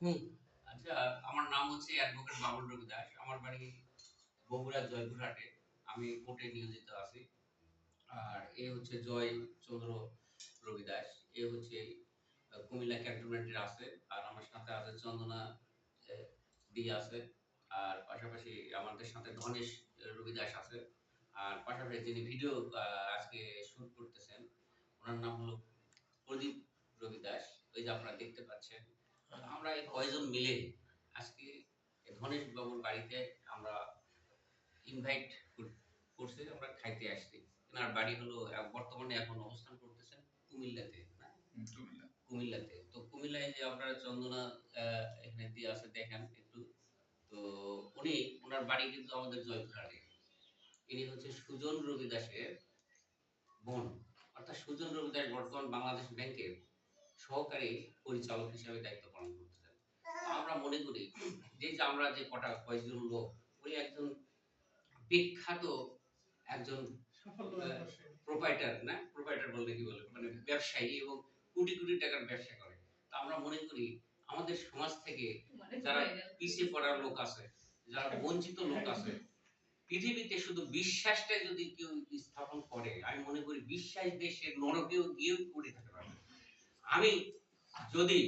হুম। আচ্ছা আমার নাম হচ্ছে অ্যাডভোকেট বাবুল রবি দাস। আমার বাড়ি বগুড়া জয়পুরহাটে। আমি কোর্টে নিয়োজিত আছি। আর এ হচ্ছে জয় চন্দ্র রবি দাস। এ হচ্ছে কুমিল্লা ক্যান্টনমেন্টের আছে। আর আমার সাথে আছে চন্দনা দি আছে। আর পাশাপাশি আমাদের সাথে ধনেশ রবি দাস আছে। আর পাশাপাশি যিনি ভিডিও আজকে শুট করতেছেন, ওনার নাম হলো প্রদীপ রবি দাস। ওই যে আপনারা দেখতে পাচ্ছেন। আমরা এই কয়জন মিলে আজকে ধনেশ বাবুর বাড়িতে আমরা ইনভাইট করছি আমরা খাইতে আসছি। এনার বাড়ি হলো বর্তমানে এখন অবস্থান করতেছেন কুমিল্লাতে না? কুমিল্লাতে। তো কুমিল্লায় যে আপনারা চন্দনা এখানে দিয়ে আছে দেখেন একটু। তো উনি ওনার বাড়ি কিন্তু আমাদের জয়পুরহাটে। ইনি হচ্ছে সুজন রবি দাসের বোন। অর্থাৎ সুজন রবি দাস বর্তমান বাংলাদেশ ব্যাংকের সহকারী পরিচালক হিসেবে দায়িত্ব পালন করতেছেন আমরা মনে করি যে যে আমরা যে কটা কয়েকজন লোক উনি একজন বিখ্যাত একজন প্রোপাইটার না? প্রোপাইটার বলতে কি বলে? মানে ব্যবসায়ী এবং কোটি কোটি টাকার ব্যবসা করে। তা আমরা মনে করি আমাদের সমাজ থেকে যারা পিছিয়ে পড়ার লোক আছে যারা বঞ্চিত লোক আছে পৃথিবীতে শুধু বিশ্বাসটা যদি কেউ স্থাপন করে আমি মনে করি বিশ্বাস দেশের নরকেও গিয়েও করে থাকতে পারবে। আমি যদি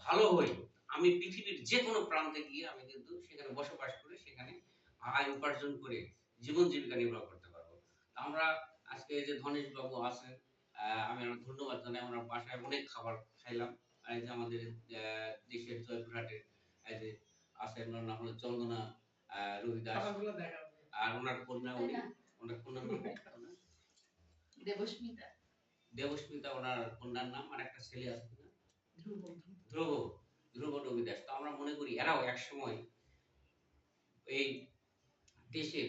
ভালো হই আমি পৃথিবীর যে কোনো প্রান্তে গিয়ে আমি কিন্তু সেখানে বসবাস করে সেখানে আয় উপার্জন করে জীবন জীবিকা নির্বাহ করতে পারব। আমরা আজকে যে ধনেশ বাবু আছেন আমি আমার ধন্যবাদ জানাই। আমরা বাসায় অনেক খাবার খাইলাম। আর এই যে আমাদের দেশের জয়পুরহাটের এই যে আছেন ওনার নাম হলো চন্দনা রবি দাস। আর ওনার কন্যা উনি। ওনার কন্যার নাম কি? দেবস্মিতা। দেবস্মিতা ওনার কন্যার নাম আর একটা ছেলে আছে না? ধ্রুব ধ্রুব রবি দাস তো আমরা মনে করি এরাও একসময় এই দেশের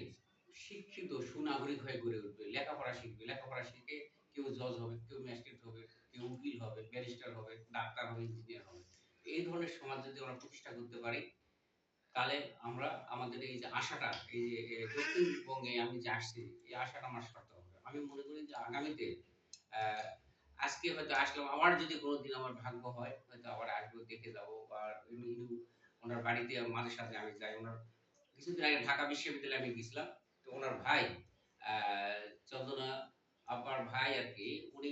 শিক্ষিত সুনাগরিক হয়ে গড়ে উঠবে। লেখাপড়া শিখবে। লেখাপড়া শিখে কেউ জজ হবে কেউ ম্যাজিস্ট্রেট হবে কেউ উকিল হবে ব্যারিস্টার হবে ডাক্তার হবে ইঞ্জিনিয়ার হবে। এই ধরনের সমাজ যদি আমরা প্রতিষ্ঠা করতে পারি তাহলে আমরা আমাদের এই যে আশাটা এই যে দক্ষিণবঙ্গে আমি যে আসছি এই আশাটা আমার সার্থক হবে। আমি মনে করি যে আগামীতে আজকে হয়তো আসলাম আমার যদি কোনোদিন আমার ভাগ্য হয়, হয়তো আবার আসব, দেখে যাব, বা কিন্তু ওনার বাড়িতে, মাঝে সাথে আমি যাই। ওনার কিছুদিন আগে ঢাকা বিশ্ববিদ্যালয়ে আমি গেছিলাম। তো ওনার ভাই চন্দনা আব্বার ভাই আর কি, উনি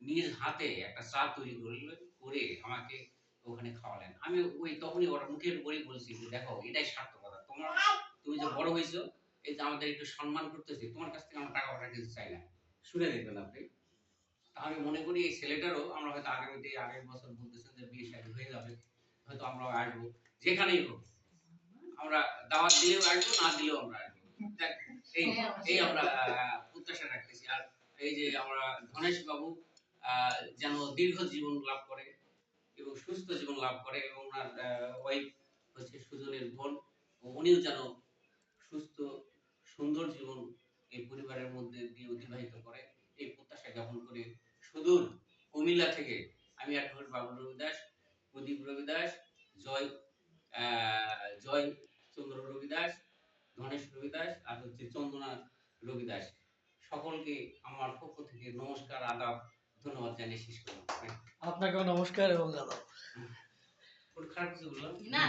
নিজ হাতে একটা চা তৈরি করলেন, করে আমাকে ওখানে খাওয়ালেন। আমি ওই তখনই ওর মুখের উপরেই বলছি যে, দেখো, এটাই সার্থকতা। তোমার, তুমি যে বড় হয়েছো, এই যে আমাদের একটু সম্মান করতেছি, তোমার কাছ থেকে আমরা টাকা পয়সা কিছু চাই না। শুনে দেখবেন আপনি। আমি মনে করি এই ছেলেটারও আমরা হয়তো আগামীতে, আগের বছর বলতেছেন যে বিয়ে শাদী হয়ে যাবে, হয়তো আমরা আসব, যেখানেই হোক। আমরা দাওয়াত দিলেও আসব, না দিলেও আমরা আসব। এই এই আমরা প্রত্যাশা রাখতেছি। আর এই যে আমরা ধনেশ বাবু যেন দীর্ঘ জীবন লাভ করে এবং সুস্থ জীবন লাভ করে এবং ওনার ওয়াইফ হচ্ছে সুজনের বোন উনিও যেন সুস্থ, সুন্দর জীবন এই পরিবারের মধ্যে দিয়ে অতিবাহিত করে, এই প্রত্যাশা জ্ঞাপন করে সুদূর কুমিল্লা থেকে আমি অ্যাডভোকেট বাবুল রবি দাস প্রদীপ রবি দাস জয় জয় চন্দ্র রবি দাস ধনেশ রবি দাস আর হচ্ছে চন্দনা রবি দাস সকলকে আমার পক্ষ থেকে নমস্কার আদাব ধন্যবাদ জানিয়ে শেষ করলাম। আপনাকেও নমস্কার এবং আদাব। খারাপ কিছু বললাম? না।